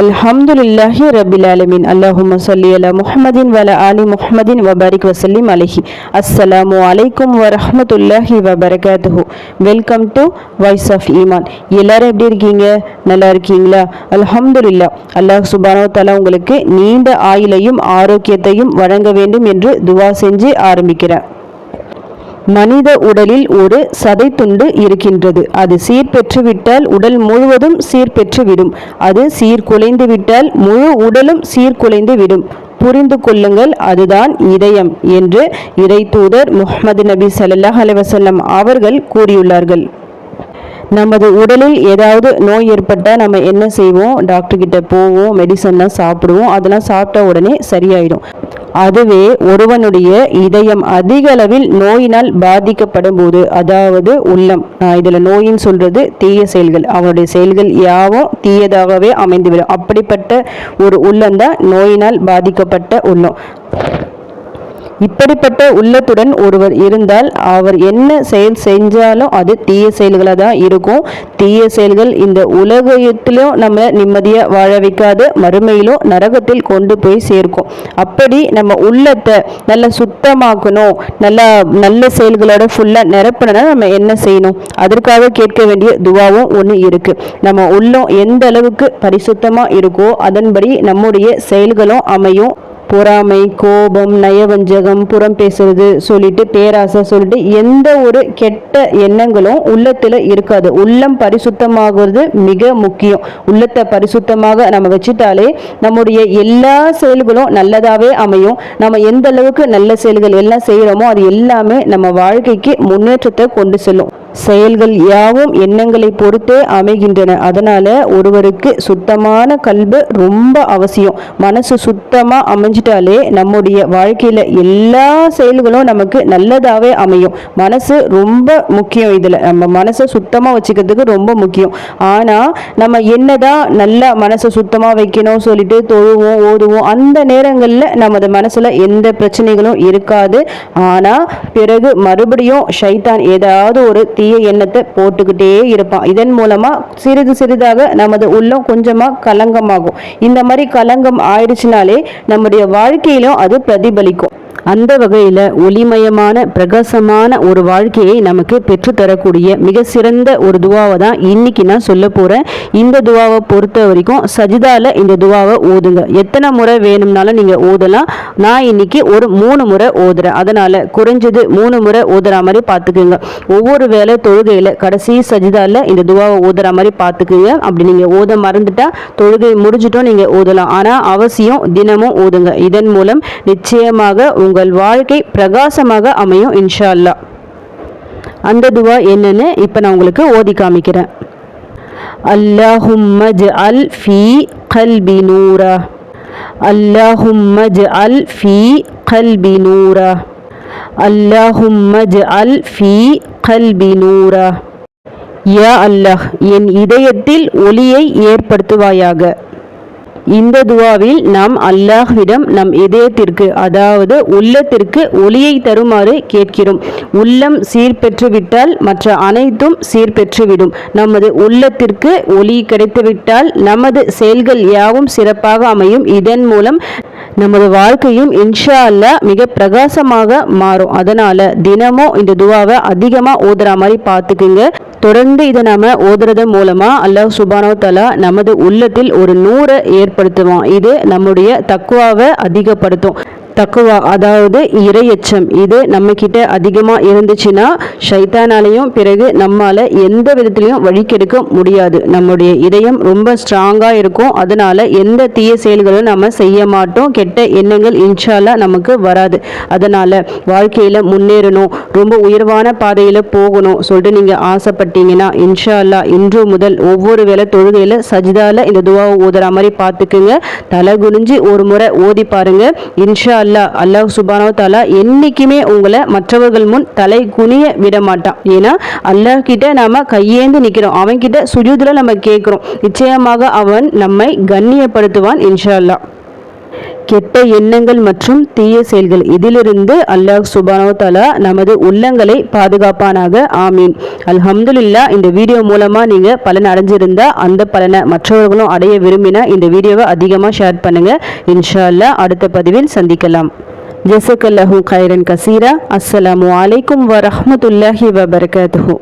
அல்ஹம்துலில்லாஹி ரபில் ஆலமின். அல்லாஹும் சொல்லி அலா முஹமதின் வல ஆலி முஹமதின் வபாரிக் வசல்லிம் அலஹி. அஸ்ஸலாமு அலைக்கும் வரஹமத்துல்லாஹி வபரகாத்துஹு. வெல்கம் டு வாய்ஸ் ஆஃப் ஈமான். எல்லாரும் எப்படி இருக்கீங்க? நல்லா இருக்கீங்களா? அல்ஹம்துலில்லா. அல்லாஹ் சுபானோ தலா உங்களுக்கு நீண்ட ஆயுளையும் ஆரோக்கியத்தையும் வழங்க வேண்டும் என்று துவா செஞ்சு ஆரம்பிக்கிறேன். மனித உடலில் ஒரு சதை துண்டு இருக்கின்றது. அது சீர் பெற்றுவிட்டால் உடல் முழுவதும் சீர் பெற்றுவிடும் அது சீர்குலைந்து விட்டால் முழு உடலும் சீர்குலைந்து விடும் புரிந்து கொள்ளுங்கள் அதுதான் இதயம் என்று இறை தூதர் முகமது நபி சல்லாஹ் அலைஹி அவர்கள் கூறியுள்ளார்கள். நமது உடலில் ஏதாவது நோய் ஏற்பட்டால் நம்ம என்ன செய்வோம்? டாக்டர் கிட்ட போவோம் மெடிசன்லாம் சாப்பிடுவோம். அதெல்லாம் சாப்பிட்ட உடனே சரியாயிடும். அதுவே ஒருவனுடைய இதயம் அதிக அளவில் நோயினால் பாதிக்கப்படும் போது அதாவது உள்ளம். இதில் நோயின்னு சொல்றது தீய செயல்கள். அவனுடைய செயல்கள் யாவும் தீயதாகவே அமைந்துவிடும். அப்படிப்பட்ட ஒரு உள்ளம்தான் நோயினால் பாதிக்கப்பட்ட உள்ளம். இப்படிப்பட்ட உள்ளத்துடன் ஒருவர் இருந்தால் அவர் என்ன செயல் செஞ்சாலும் அது தீய செயல்களாக தான் இருக்கும். தீய செயல்கள் இந்த உலகத்திலும் நம்ம நிம்மதியாக வாழ வைக்காது மறுமையிலும் நரகத்தில் கொண்டு போய் சேர்க்கும். அப்படி நம்ம உள்ளத்தை நல்லா சுத்தமாக்கணும். நல்லா நல்ல செயல்களோட ஃபுல்லாக நிரப்பணும்னா நம்ம என்ன செய்யணும்? அதற்காக கேட்க வேண்டிய துவாவும் ஒன்று இருக்கு. நம்ம உள்ளம் எந்த அளவுக்கு பரிசுத்தமாக இருக்கோ அதன்படி நம்முடைய செயல்களும் அமையும். பொறாமை கோபம் நயவஞ்சகம் புறம் பேசுறது சொல்லிட்டு பேராசை சொல்லிட்டு எந்த ஒரு கெட்ட எண்ணங்களும் உள்ளத்தில் இருக்காது. உள்ளம் பரிசுத்தமாகிறது மிக முக்கியம். உள்ளத்தை பரிசுத்தமாக நம்ம வச்சுட்டாலே நம்முடைய எல்லா செயல்களும் நல்லதாகவே அமையும். நம்ம எந்த அளவுக்கு நல்ல செயல்கள் எல்லாம் செய்கிறோமோ அது எல்லாமே நம்ம வாழ்க்கைக்கு முன்னேற்றத்தை கொண்டு செல்லும். செயல்கள் யாவும் எண்ணங்களை பொறுத்தே அமைகின்றன. அதனால ஒருவருக்கு சுத்தமான கல்வி ரொம்ப அவசியம். மனசு சுத்தமா அமைஞ்சிட்டாலே நம்முடைய வாழ்க்கையில எல்லா செயல்களும் நமக்கு நல்லதாவே அமையும். மனசு ரொம்ப முக்கியம் இதுல. நம்ம மனசை சுத்தமா வச்சுக்கிறதுக்கு ரொம்ப முக்கியம். ஆனா நம்ம என்னதான் நல்லா மனசை சுத்தமா வைக்கணும் சொல்லிட்டு தொழுவோம் ஓதுவோம் அந்த நேரங்கள்ல நமது மனசுல எந்த பிரச்சனைகளும் இருக்காது. ஆனா பிறகு மறுபடியும் ஷைத்தான் ஏதாவது ஒரு தீய எண்ணத்தை போட்டுக்கிட்டே இருப்பான் இதன் மூலமா சிறிது சிறிதாக நமது உள்ளம் கொஞ்சமா கலங்கமாகும். இந்த மாதிரி கலங்கம் ஆயிடுச்சுனாலே நம்முடைய வாழ்க்கையிலும் அது பிரதிபலிக்கும். அந்த வகையில் ஒளிமயமான பிரகாசமான ஒரு வாழ்க்கையை நமக்கு பெற்றுத்தரக்கூடிய மிக சிறந்த ஒரு துவாவை தான் இன்னைக்கு நான் சொல்ல போகிறேன் இந்த துவாவை பொறுத்த வரைக்கும் சஜிதால இந்த துவாவை ஓதுங்க. எத்தனை முறை வேணும்னாலும் நீங்கள் ஓதலாம். நான் இன்னைக்கு ஒரு மூணு முறை ஓதுறேன். அதனால் குறைஞ்சது மூணு முறை ஓதுற மாதிரி பார்த்துக்குங்க ஒவ்வொரு வேளை தொழுகையில் கடைசி சஜிதால இந்த துவாவை ஓதுற மாதிரி பார்த்துக்குங்க அப்படி நீங்கள் ஓத மறந்துட்டா தொழுகை முடிஞ்சிட்டும் நீங்கள் ஓதலாம். ஆனால் அவசியம் தினமும் ஓதுங்க. இதன் மூலம் நிச்சயமாக உங்கள் உங்கள் வாழ்க்கை பிரகாசமாக அமையும் இன்ஷா அல்லாஹ் அந்த துவா என்னன்னு இப்போ நான் உங்களுக்கு ஓதி காமிக்கிறேன். அல்லாஹும்ம அல் ஃபி கல்பி நூரா. அல்லாஹும்ம ஜஅல் ஃபீ கல்பி நூரா. அல்லாஹும்ம ஜஅல் ஃபீ கல்பி நூரா. யா அல்லாஹ் என் இதயத்தில் ஒளியை ஏற்படுத்துவாயாக. இந்த துவாவில் நாம் அல்லாஹ்விடம் நம் இதயத்திற்கு அதாவது உள்ளத்திற்கு ஒளியை தருமாறு கேட்கிறோம். உள்ளம் சீர்பெற்றுவிட்டால் மற்ற அனைத்தும் சீர்பெற்றுவிடும். நமது உள்ளத்திற்கு ஒளி கிடைத்துவிட்டால் நமது செயல்கள் யாவும் சிறப்பாக அமையும். இதன் மூலம் நமது வாழ்க்கையும் இன்ஷா அல்லாஹ் மிக பிரகாசமாக மாறும். அதனால தினமும் இந்த துவாவை அதிகமாக ஓதுற மாதிரி பார்த்துக்குங்க. தொடர்ந்து இதை நாம ஓதுறது மூலமா அல்லாஹ் சுபானோ தலா நமது உள்ளத்தில் ஒரு நூறை ஏற்படுத்துவான். இது நம்முடைய தக்குவாவை அதிகப்படுத்தும். தக்குவா அதாவது இரையச்சம். இது நம்ம கிட்ட அதிகமாக இருந்துச்சுன்னா ஷைத்தானாலையும் பிறகு நம்மால் எந்த விதத்திலையும் வழிக்கெடுக்க முடியாது. நம்முடைய இதயம் ரொம்ப ஸ்ட்ராங்காக இருக்கும். அதனால எந்த தீய செயல்களும் நம்ம செய்ய மாட்டோம். கெட்ட எண்ணங்கள் இன்ஷால்லாம் நமக்கு வராது. அதனால வாழ்க்கையில் முன்னேறணும். ரொம்ப உயர்வான பாதையில் போகணும் சொல்லிட்டு நீங்கள் ஆசைப்பட்டீங்கன்னா இன்ஷால்லா இன்று முதல் ஒவ்வொரு வேளை தொழுகையில் சஜிதால இந்த துவாவை ஓதுற மாதிரி பார்த்துக்குங்க. தலை குனிஞ்சு ஒரு முறை ஓதி பாருங்கள் இன்ஷா அல்லாஹ் அல்லாஹ் சுபானோ தாலா என்னைக்குமே உங்களை மற்றவர்கள் முன் தலை குனிய விட மாட்டான். ஏன்னா அல்லாஹ் கிட்ட நாம கையேந்து நிக்கிறோம். அவன் கிட்ட சுஜூதில் நம்ம கேட்கிறோம். நிச்சயமாக அவன் நம்மை கண்ணியப்படுத்துவான் இன்ஷா அல்லாஹ். கெட்ட எண்ணங்கள் மற்றும் தீய செயல்கள். இதிலிருந்து அல்லாஹ் சுபானோ தலா நமது உள்ளங்களை பாதுகாப்பானாக. ஆமீன். அல்ஹம்துல்லா இந்த வீடியோ மூலமாக நீங்கள் பலன் அடைஞ்சிருந்தா அந்த பலனை மற்றவர்களும் அடைய விரும்பினா இந்த வீடியோவை அதிகமாக ஷேர் பண்ணுங்கள் இன்ஷா அல்லாஹ் அடுத்த பதிவில் சந்திக்கலாம். ஜெசக்கல்லஹூ கைரன் கசீரா. அஸ்ஸலாமு அலைக்கும் வரஹ்மத்துல்லாஹி வபரகாத்துஹு.